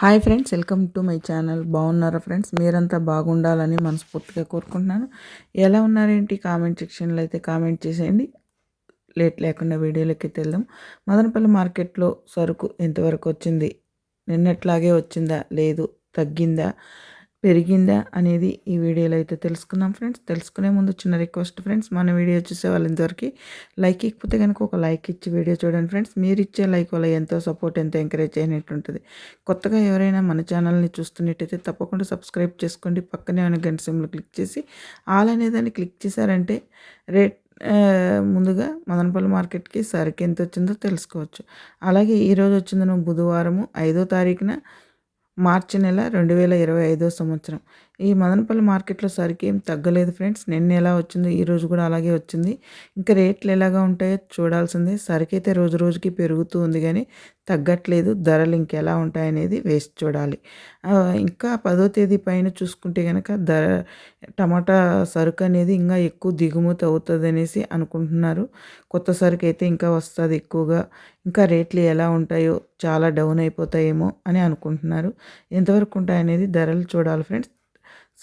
Hi friends welcome to my channel. బాగున్నారా friends? మీరంతా బాగుండాలని మనస్ఫూర్తిగా కోరుకుంటున్నాను. ఎలా ఉన్నారేంటి? కామెంట్ సెక్షన్లో అయితే కామెంట్ చేసేయండి. లేట్ లేకుండా వీడియోలోకి వెళ్దాం. మదనపల్లి మార్కెట్లో సరుకు ఎంతవరకు వచ్చింది? నిన్నట్లాగే వచ్చిందా? లేదు. తగ్గిందా? పెరిగిందా అనేది ఈ వీడియోలో అయితే తెలుసుకుందాం ఫ్రెండ్స్. తెలుసుకునే ముందు చిన్న రిక్వెస్ట్ ఫ్రెండ్స్ మన వీడియో చూసే వాళ్ళు ఇంతవరకు లైక్ ఇకపోతే కనుక ఒక లైక్ ఇచ్చి వీడియో చూడండి ఫ్రెండ్స్. మీరు ఇచ్చే లైక్ వల్ల ఎంతో సపోర్ట్ ఎంతో ఎంకరేజ్ అయినట్టు ఉంటుంది. కొత్తగా ఎవరైనా మన ఛానల్ని చూస్తున్నట్టయితే తప్పకుండా సబ్స్క్రైబ్ చేసుకోండి. పక్కనే ఉన్న గంట సిమ్లో క్లిక్ చేసి ఆల్ అనేదాన్ని క్లిక్ చేశారంటే రేట్ ముందుగా మదనపల్లి మార్కెట్కి సరికి ఎంత వచ్చిందో తెలుసుకోవచ్చు. అలాగే ఈరోజు వచ్చిందను బుధవారము ఐదో తారీఖున మార్చి నెల రెండు వేల ఇరవై ఐదో సంవత్సరం. ఈ మదనపల్లి మార్కెట్లో సరికి ఏం తగ్గలేదు ఫ్రెండ్స్. నిన్న ఎలా వచ్చిందో ఈ రోజు కూడా అలాగే వచ్చింది. ఇంకా రేట్లు ఎలాగా ఉంటాయో చూడాల్సిందే. సరికి అయితే రోజు రోజుకి పెరుగుతూ ఉంది కానీ తగ్గట్లేదు. ధరలు ఇంకెలా ఉంటాయనేది వేసి చూడాలి. ఇంకా పదో తేదీ పైన చూసుకుంటే కనుక ధర టమాటా సరుకు అనేది ఇంకా ఎక్కువ దిగుమతి అవుతుంది అనేసి అనుకుంటున్నారు. కొత్త సరుకు అయితే ఇంకా వస్తుంది ఎక్కువగా. ఇంకా రేట్లు ఎలా ఉంటాయో చాలా డౌన్ అయిపోతాయేమో అని అనుకుంటున్నారు. ఎంతవరకు ఉంటాయనేది ధరలు చూడాలి ఫ్రెండ్స్.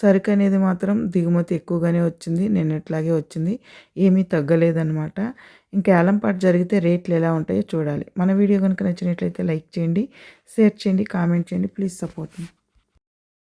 సరుకు అనేది మాత్రం దిగుమతి ఎక్కువగానే వచ్చింది నిన్నట్లాగే వచ్చింది ఏమీ తగ్గలేదన్నమాట. ఇంకా ఏలంపాటు జరిగితే రేట్లు ఎలా ఉంటాయో చూడాలి. మన వీడియో కనుక నచ్చినట్లయితే లైక్ చేయండి షేర్ చేయండి కామెంట్ చేయండి ప్లీజ్ సపోర్ట్ మీ.